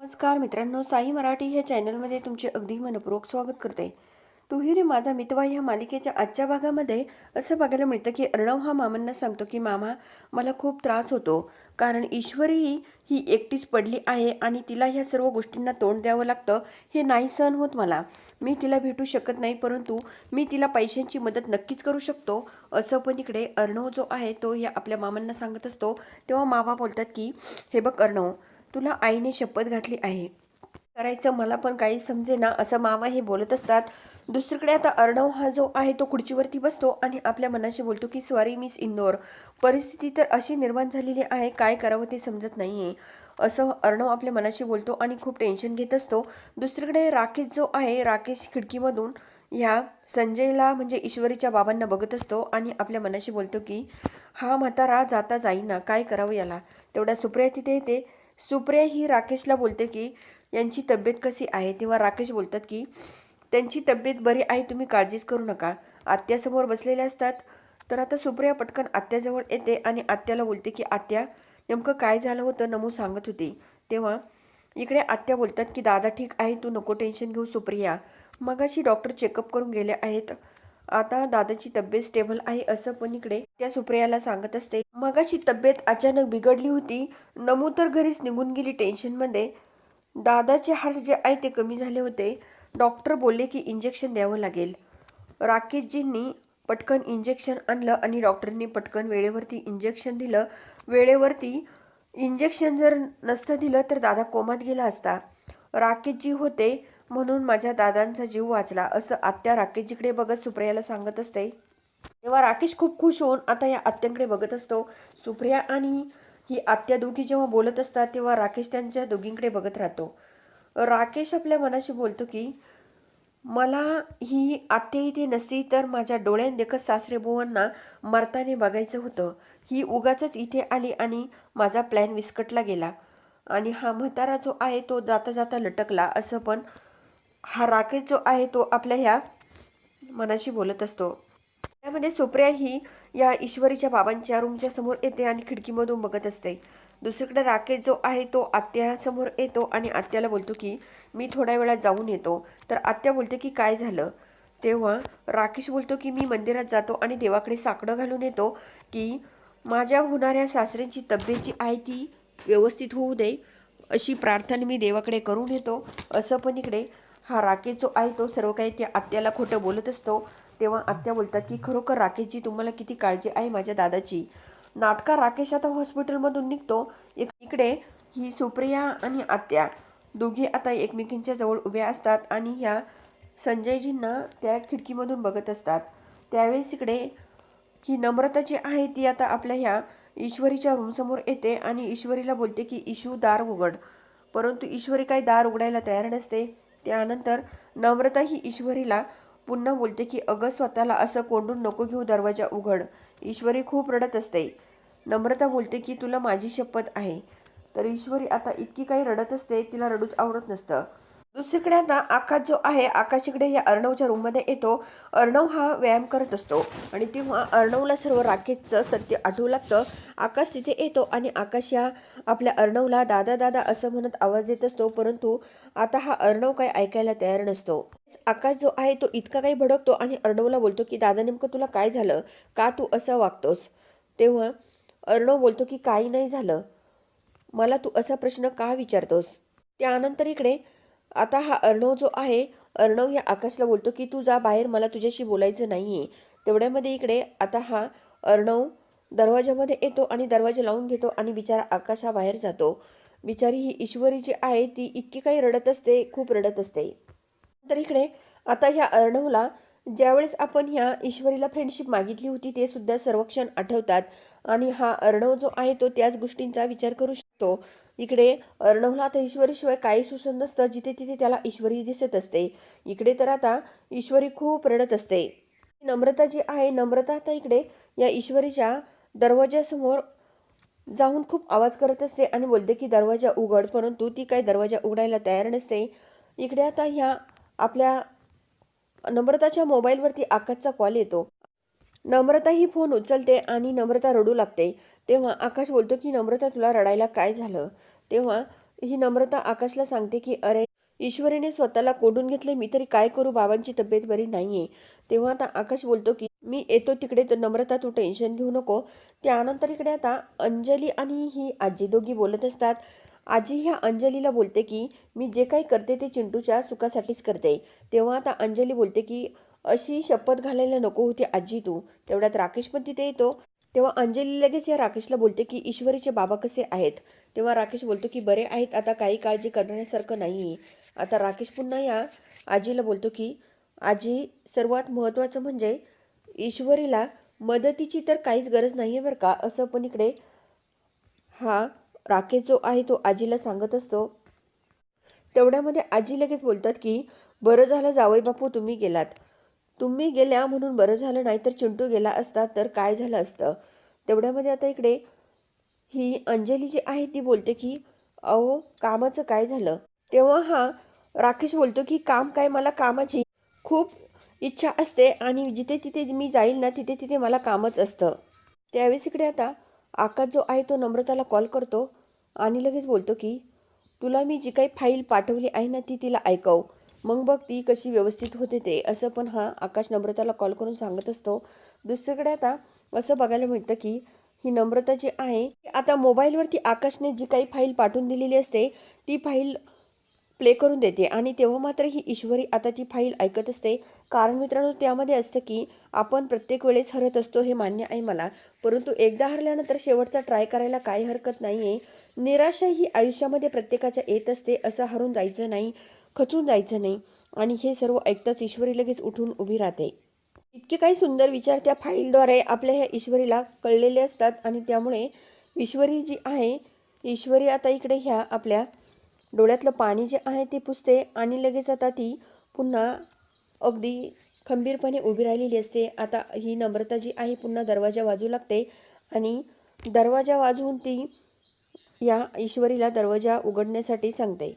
नमस्कार मित्रांनो साई मराठी ह्या चॅनलमध्ये तुमचे अगदी मनपूर्वक स्वागत करते. तुहिरी माझा मितवा ह्या मालिकेच्या आजच्या भागामध्ये असं बघायला मिळतं की अर्णव हा मामांना सांगतो की मामा मला खूप त्रास होतो. कारण ईश्वरी ही एकटीच पडली आहे आणि तिला ह्या सर्व गोष्टींना तोंड द्यावं लागतं. हे नाही सहन होत मला. मी तिला भेटू शकत नाही परंतु मी तिला पैशांची मदत नक्कीच करू शकतो. असं पण इकडे अर्णव जो आहे तो ह्या आपल्या मामांना सांगत असतो. तेव्हा मामा बोलतात की हे बघ अर्णव तुला आईने शपथ घातली आहे. करायचं मला पण काही समजेना असं मामा हे बोलत असतात. दुसरीकडे आता अर्णव हा जो आहे तो खुर्चीवरती बसतो आणि आपल्या मनाशी बोलतो की सॉरी मिस इंदोर परिस्थिती तर अशी निर्माण झालेली आहे काय करावं ते समजत नाही आहे असं अर्णव आपल्या मनाशी बोलतो आणि खूप टेन्शन घेत असतो. दुसरीकडे राकेश जो आहे राकेश खिडकीमधून ह्या संजयला म्हणजे ईश्वरीच्या बाबांना बघत असतो आणि आपल्या मनाशी बोलतो की हा म्हातारा जाता जाईना काय करावं याला? तेवढ्या सुप्रिया तिथे येते. सुप्रिया ही राकेशला बोलते की यांची तब्येत कशी आहे? तेव्हा राकेश बोलतात की त्यांची तब्येत बरी आहे तुम्ही काळजीच करू नका. आत्यासमोर बसलेले असतात. तर आता सुप्रिया पटकन आत्याजवळ येते आणि आत्याला बोलते की आत्या नेमकं काय झालं होतं नमू सांगत होती. तेव्हा इकडे आत्या बोलतात की दादा ठीक आहे तू नको टेन्शन घेऊ सुप्रिया. मगाशी डॉक्टर चेकअप करून गेले आहेत. आता दादाची तब्येत स्टेबल आहे असं पण इकडे त्या सुप्रियाला सांगत असते. मगाची तब्येत अचानक बिघडली होती. नमू तर घरीच निघून गेली टेन्शनमध्ये दादाचे हार जे आहे ते कमी झाले होते. डॉक्टर बोलले की इंजेक्शन द्यावं लागेल. राकेशजींनी पटकन इंजेक्शन आणलं आणि डॉक्टरनी पटकन वेळेवरती इंजेक्शन दिलं. वेळेवरती इंजेक्शन जर नसतं दिलं तर दादा कोमात गेला असता. राकेशजी होते म्हणून माझ्या दादांचा जीव वाचला. असं आत्या राकेशजीकडे बघत सुप्रियाला सांगत असते तेव्हा राकेश खूप खुश होऊन आता या आत्यांकडे बघत असतो. सुप्रिया आणि ही आत्या दोघी जेव्हा बोलत असतात तेव्हा राकेश त्यांच्या दोघींकडे बघत राहतो. राकेश आपल्या मनाशी बोलतो की मला ही आत्या इथे नसती तर माझ्या डोळ्यांदेखत सासरेबुवांना सासरे बुवांना मरताने बघायचं होतं. ही उगाच इथे आली आणि माझा प्लॅन विस्कटला गेला. आणि हा म्हातारा जो आहे तो जाता जाता लटकला असं पण हा राकेश जो आहे तो आपल्या ह्या मनाशी बोलत असतो. त्यामध्ये सुप्रिया ही या ईश्वरीच्या बाबांच्या रूमच्या समोर येते आणि खिडकीमधून बघत असते. दुसरीकडे राकेश जो आहे तो आत्यासमोर येतो आणि आत्याला बोलतो की मी थोड्या वेळात जाऊन येतो. तर आत्या बोलते की काय झालं? तेव्हा राकेश बोलतो की मी मंदिरात जातो आणि देवाकडे साकडं घालून येतो की माझ्या होणाऱ्या सासऱ्यांची तब्येत जी आहे ती व्यवस्थित होऊ दे. अशी प्रार्थना मी देवाकडे करून येतो. असं पण इकडे हा राकेश जो आहे तो सर्व काही त्या आत्याला खोटं बोलत असतो. तेव्हा आत्या बोलतात की खरोखर राकेशची तुम्हाला किती काळजी आहे माझ्या दादाची? नाटका राकेश आता हॉस्पिटलमधून निघतो. एक इकडे ही सुप्रिया आणि आत्या दोघी आता एकमेकींच्या जवळ उभ्या असतात आणि ह्या संजयजींना त्या खिडकीमधून बघत असतात. त्यावेळेस इकडे ही नम्रता जी आहे ती आता आपल्या ह्या ईश्वरीच्या रूमसमोर येते आणि ईश्वरीला बोलते की इशू दार उघड. परंतु ईश्वरी काही दार उघडायला तयार नसते. त्यानंतर नम्रता ही ईश्वरीला पुन्हा बोलते की अगं स्वतःला असं कोंडून नको घेऊ दरवाजा उघड. ईश्वरी खूप रडत असते. नम्रता बोलते की तुला माझी शपथ आहे. तर ईश्वरी आता इतकी काही रडत असते तिला रडूच आवडत नसतं. दुसरीकडे आता आकाश जो आहे आकाशीकडे या अर्णवच्या रूममध्ये येतो. अर्णव हा व्यायाम करत असतो आणि तेव्हा अर्णवला सर्व राकेशचं सत्य आठवू लागतं. आकाश तिथे येतो आणि आकाश या आपल्या अर्णवला दादा दादा असं म्हणत आवाज देत असतो. परंतु आता हा अर्णव काही ऐकायला तयार नसतो. आकाश जो आहे तो इतका काही भडकतो आणि अर्णवला बोलतो की दादा नेमकं तुला काय झालं? का तू असं वागतोस? तेव्हा अर्णव बोलतो की काही नाही झालं. मला तू असा प्रश्न का विचारतोस? त्यानंतर इकडे आता हा अर्णव जो आहे अर्णव या आकाशला बोलतो की तू जा बाहेर मला तुझ्याशी बोलायचं नाही आहे तेवढ्यामध्ये इकडे आता हा अर्णव दरवाजामध्ये येतो आणि दरवाजा लावून घेतो आणि बिचारा आकाश हा बाहेर जातो. बिचारी ही ईश्वरी जी आहे ती इतकी काही रडत असते खूप रडत असते. तर इकडे आता ह्या अर्णवला ज्यावेळेस आपण ह्या ईश्वरीला फ्रेंडशिप मागितली होती ते सुद्धा सर्वक्षण आठवतात. आणि हा अर्णव जो आहे तो त्याच गोष्टींचा विचार करू शकतो. इकडे अर्णवला आता ईश्वरीशिवाय काही सुसत नसतं जिथे तिथे त्याला ईश्वरी दिसत असते. इकडे तर आता ईश्वरी खूप रडत असते. नम्रता जी आहे नम्रता आता इकडे या ईश्वरीच्या दरवाजासमोर जाऊन खूप आवाज करत असते आणि बोलते की दरवाजा उघड. परंतु ती काही दरवाजा उघडायला तयार नसते. इकडे आता ह्या आपल्या नम्रताच्या मोबाईलवरती आकाशचा कॉल येतो. नम्रता ही फोन उचलते आणि नम्रता रडू लागते. तेव्हा आकाश बोलतो की नम्रता तुला रडायला काय झालं? तेव्हा ही नम्रता आकाशला सांगते की अरे ईश्वरीने स्वतःला कोंडून घेतले मी तरी काय करू? बाबांची तब्येत बरी नाहीये. तेव्हा आता आकाश बोलतो की मी येतो तिकडे नम्रता तू टेन्शन घेऊ नको. त्यानंतर इकडे आता अंजली आणि ही आजी दोघी बोलत असतात. आजी ह्या अंजलीला बोलते की मी जे काही करते ते चिंटूच्या सुखासाठीच करते. तेव्हा आता अंजली बोलते की अशी शपथ घालायला नको होती आजी तू. तेवढ्यात राकेश पण तिथे येतो. तेव्हा अंजली लगेच या राकेशला बोलते की ईश्वरीचे बाबा कसे आहेत? तेव्हा राकेश बोलतो की बरे आहेत आता काही काळजी करण्यासारखं नाही आहे आता राकेश पुन्हा या आजीला बोलतो की आजी सर्वात महत्त्वाचं म्हणजे ईश्वरीला मदतीची तर काहीच गरज नाही आहे बरं का? असं पण इकडे हा राकेश जो आहे तो आजीला सांगत असतो. तेवढ्यामध्ये आजी लगेच बोलतात की बरं झालं जावई बापू तुम्ही गेलात. तुम्ही गेल्या म्हणून बरं झालं नाही तर चिंटू गेला असता तर काय झालं असतं? तेवढ्यामध्ये आता इकडे ही अंजली जी आहे ती बोलते की अहो कामाचं काय झालं? तेव्हा हा राकेश बोलतो की काम काय? मला कामाची खूप इच्छा असते आणि जिथे तिथे मी जाईल ना तिथे तिथे मला कामच असतं. त्यावेळेस इकडे आता आकाश जो आहे तो नम्रताला कॉल करतो आणि लगेच बोलतो की तुला मी जी काही फाईल पाठवली आहे ना ती तिला ऐकव. मग बघ ती कशी व्यवस्थित होते ते. असं पण हा आकाश नम्रताला कॉल करून सांगत असतो. दुसरीकडे आता असं बघायला मिळतं की ही नम्रता जी आहे. आता मोबाईलवरती आकाशने जी काही फाईल पाठवून दिलेली असते ती फाईल प्ले करून देते आणि तेव्हा मात्र ही ईश्वरी आता ती फाईल ऐकत असते. कारण मित्रांनो त्यामध्ये असतं की आपण प्रत्येक वेळेस हरत असतो हे मान्य आहे मला. परंतु एकदा हरल्यानंतर शेवटचा ट्राय करायला काही हरकत नाही आहे निराशा ही आयुष्यामध्ये प्रत्येकाच्या येत असते असं हरून जायचं नाही खचून जायचं नाही. आणि हे सर्व ऐकताच ईश्वरी लगेच उठून उभी राहते. इतके काही सुंदर विचार त्या फाईलद्वारे आपल्या ह्या ईश्वरीला कळलेले असतात आणि त्यामुळे ईश्वरी जी आहे ईश्वरी आता इकडे ह्या आपल्या डोळ्यातलं पाणी जे आहे ते पुसते आणि लगेच आता ती पुन्हा अगदी खंबीरपणे उभी राहिलेली असते. आता ही नम्रता जी आहे पुन्हा दरवाजा वाजू लागते आणि दरवाजा वाजवून ती या ईश्वरीला दरवाजा उघडण्यासाठी सांगते.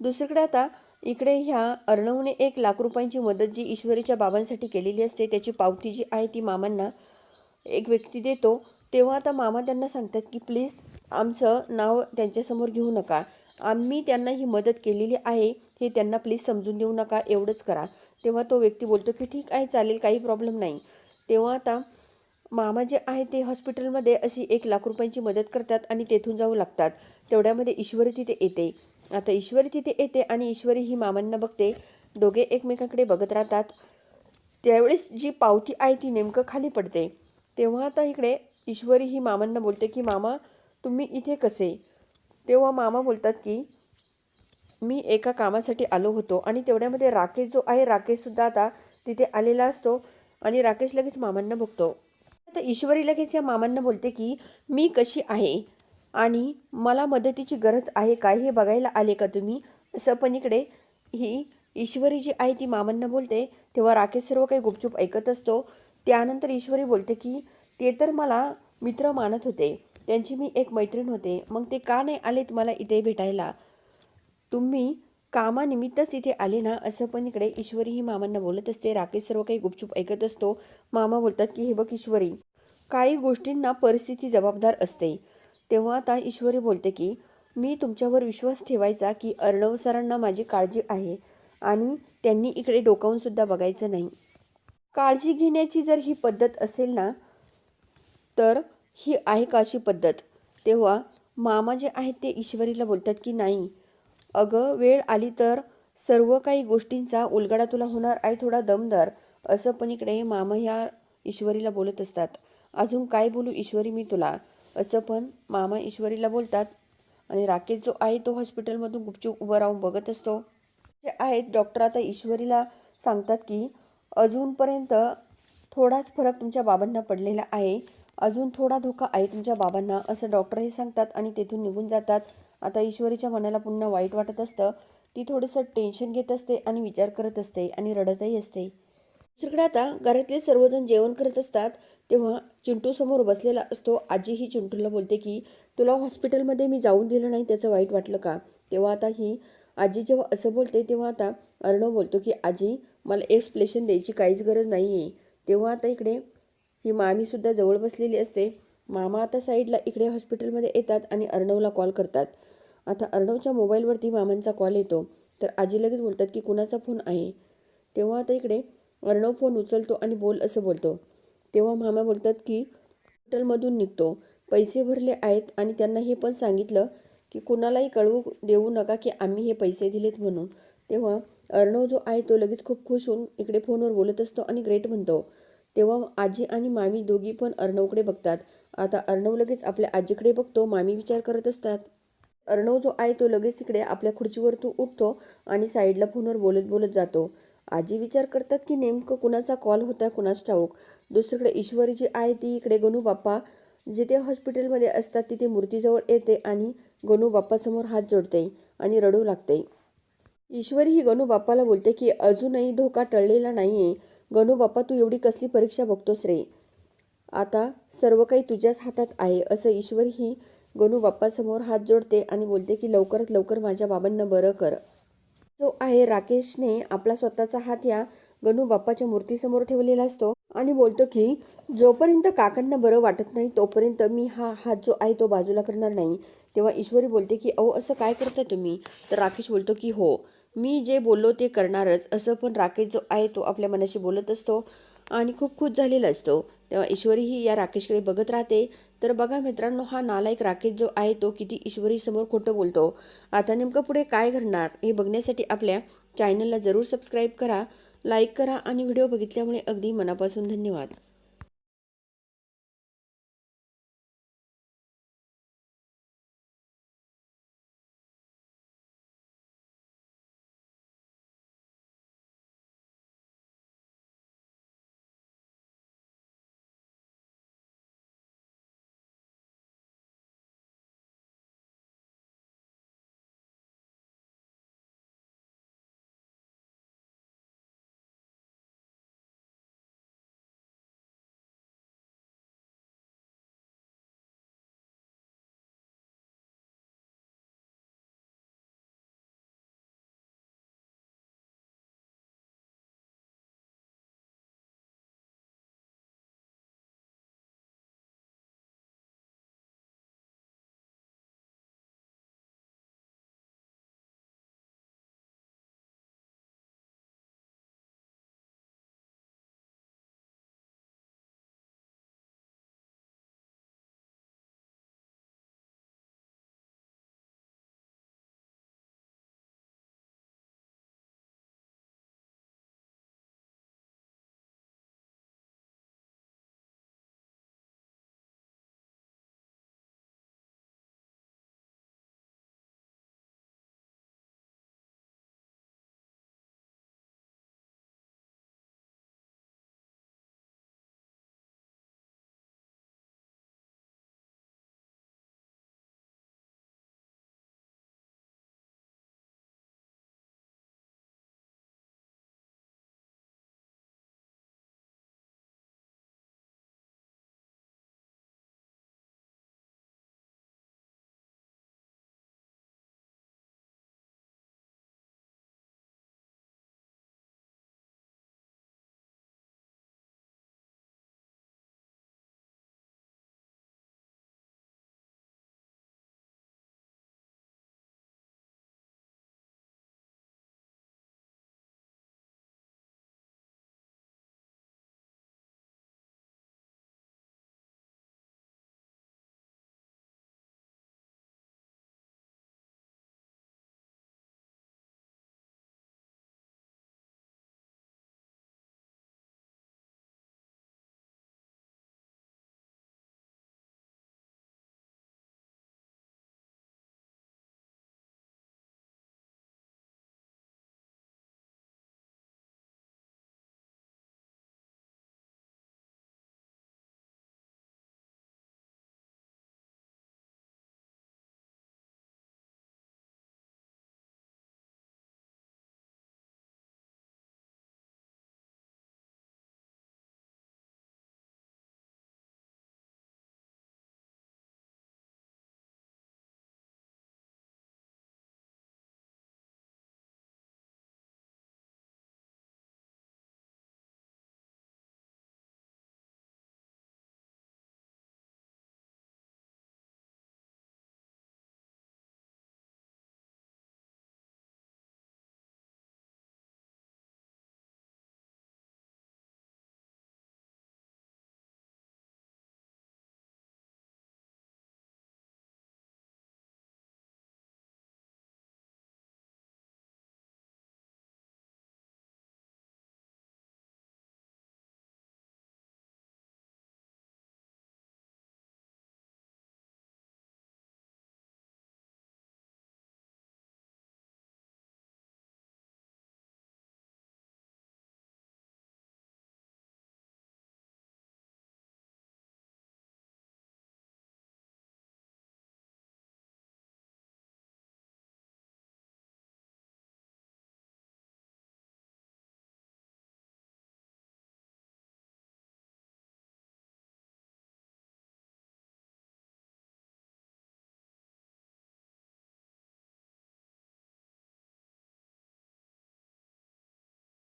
दुसरीकडे आता इकडे ह्या अर्णवने एक लाख रुपयांची मदत जी ईश्वरीच्या बाबांसाठी केलेली असते त्याची पावती जी आहे ती मामांना एक व्यक्ती देतो. तेव्हा आता मामा त्यांना सांगतात की प्लीज आमचं नाव त्यांच्यासमोर घेऊ नका. आम्ही त्यांना ही मदत केलेली आहे हे त्यांना प्लीज समजून देऊ नका एवढंच करा. तेव्हा तो व्यक्ती बोलतो की ठीक आहे चालेल काही प्रॉब्लेम नाही. तेव्हा आता मामा जे आहे ते हॉस्पिटलमध्ये अशी एक लाख रुपयांची मदत करतात आणि तेथून जाऊ लागतात. तेवढ्यामध्ये ईश्वरी तिथे येते. आता ईश्वरी तिथे येते आणि ईश्वरी ही मामांना बघते. दोघे एकमेकांकडे बघत राहतात. त्यावेळेस जी पावती आहे ती नेमकं खाली पडते. तेव्हा आता इकडे ईश्वरी ही मामांना बोलते की मामा तुम्ही इथे कसे? तेव्हा मामा बोलतात की मी एका कामासाठी आलो होतो आणि तेवढ्यामध्ये राकेश जो आहे राकेशसुद्धा आता तिथे आलेला असतो आणि राकेश लगेच मामांना बघतो. आता ईश्वरी लगेच या मामांना बोलते की मी कशी आहे? आणि मला मदतीची गरज आहे काय हे बघायला आले का तुम्ही? असं पण इकडे ही ईश्वरी जी आहे ती मामांना बोलते. तेव्हा राकेश सर्व काही गुपचूप ऐकत असतो. त्यानंतर ईश्वरी बोलते की ते तर मला मित्र मानत होते. त्यांची मी एक मैत्रीण होते. मग ते का नाही आलेत मला इथे भेटायला? तुम्ही कामानिमित्तच इथे आले ना? असं पण इकडे ईश्वरी ही मामांना बोलत असते. राकेश सर्व काही गुपचूप ऐकत असतो. मामा बोलतात की हे बघ ईश्वरी काही गोष्टींना परिस्थिती जबाबदार असते. तेव्हा आता ईश्वरी बोलते की मी तुमच्यावर विश्वास ठेवायचा की अर्णव सरांना माझी काळजी आहे आणि त्यांनी इकडे डोकावूनसुद्धा बघायचं नाही. काळजी घेण्याची जर ही पद्धत असेल ना तर ही आहे का अशी पद्धत? तेव्हा मामा जे आहेत ते ईश्वरीला बोलतात की नाही. अगं वेळ आली तर सर्व काही गोष्टींचा उलगडा तुला होणार. आहे थोडा दमदार असं पण इकडे मामा ह्या ईश्वरीला बोलत असतात. अजून काय बोलू ईश्वरी मी तुला? असं पण मामा ईश्वरीला बोलतात. आणि राकेश जो आहे तो हॉस्पिटलमधून गुपचूप उभं राहून बघत असतो. जे आहेत डॉक्टर आता ईश्वरीला सांगतात की अजूनपर्यंत थोडाच फरक तुमच्या बाबांना पडलेला आहे. अजून थोडा धोका आहे तुमच्या बाबांना असं डॉक्टर हे सांगतात आणि तेथून निघून जातात. आता ईश्वरीच्या मनाला पुन्हा वाईट वाटत असतं. ती थोडंसं टेन्शन घेत असते आणि विचार करत असते आणि रडतही असते. दुसरीकडे आता घरातले सर्वजण जेवण करत असतात तेव्हा चिंटू समोर बसलेला असतो. आजी ही चिंटूला बोलते की तुला हॉस्पिटलमध्ये मी जाऊन दिलं नाही त्याचं वाईट वाटलं का? तेव्हा आता ही आजी जेव्हा असं बोलते तेव्हा आता अर्णव बोलतो की आजी मला एक्सप्लेशन द्यायची काहीच गरज नाही आहे तेव्हा आता इकडे ही मामीसुद्धा जवळ बसलेली असते. मामा आता साईडला इकडे हॉस्पिटलमध्ये येतात आणि अर्णवला कॉल करतात. आता अर्णवच्या मोबाईलवरती मामांचा कॉल येतो. तर आजी लगेच बोलतात की कुणाचा फोन आहे? तेव्हा आता इकडे अर्णव फोन उचलतो आणि बोल असं बोलतो. तेव्हा मामा बोलतात की हॉटेलमधून निघतो. पैसे भरले आहेत आणि त्यांना हे पण सांगितलं की कुणालाही कळवू देऊ नका की आम्ही हे पैसे दिलेत म्हणून. तेव्हा अर्णव जो आहे तो लगेच खूप खुश होऊन इकडे फोनवर बोलत असतो आणि ग्रेट म्हणतो. तेव्हा आजी आणि मामी दोघी पण अर्णवकडे बघतात. आता अर्णव लगेच आपल्या आजीकडे बघतो मामी विचार करत असतात. अर्णव जो आहे तो लगेच इकडे आपल्या खुर्चीवर तो उठतो आणि साईडला फोनवर बोलत बोलत जातो. आजी विचार करतात की नेमकं कुणाचा कॉल होता कुणाच ठाऊक. दुसरीकडे ईश्वरी जी आहे ती इकडे गणू बाप्पा जिथे हॉस्पिटलमध्ये असतात तिथे मूर्तीजवळ येते आणि गणू बाप्पासमोर हात जोडते आणि रडू लागते. ईश्वरी ही गणू बाप्पाला बोलते की अजूनही धोका टळलेला नाहीये. गणू बाप्पा तू एवढी कसली परीक्षा बघतोस रे? आता सर्व काही तुझ्याच हातात आहे असं ईश्वरी ही गणू बाप्पासमोर हात जोडते आणि बोलते की लवकरात लवकर माझ्या बाबांना बरं कर. जो आहे राकेशने आपला स्वतःचा हात या गणू बाप्पाच्या मूर्तीसमोर ठेवलेला असतो आणि बोलतो की जोपर्यंत काकांना बरं वाटत नाही तोपर्यंत मी हा हात जो आहे तो बाजूला करणार नाही. तेव्हा ईश्वरी बोलते की अहो असं काय करता तुम्ही? तर राकेश बोलतो की हो मी जे बोललो ते करणारच. असं पण राकेश जो आहे तो आपल्या मनाशी बोलत असतो आणि खूप खुश झालेला असतो. तेव्हा ईश्वरीही या राकेशकडे बघत राहते. तर बघा मित्रांनो हा नालायक राकेश जो आहे तो किती ईश्वरीसमोर खोटं बोलतो. आता नेमकं पुढे काय घडणार हे बघण्यासाठी आपल्या चॅनलला जरूर सबस्क्राईब करा लाईक करा आणि व्हिडिओ बघितल्यामुळे अगदी मनापासून धन्यवाद.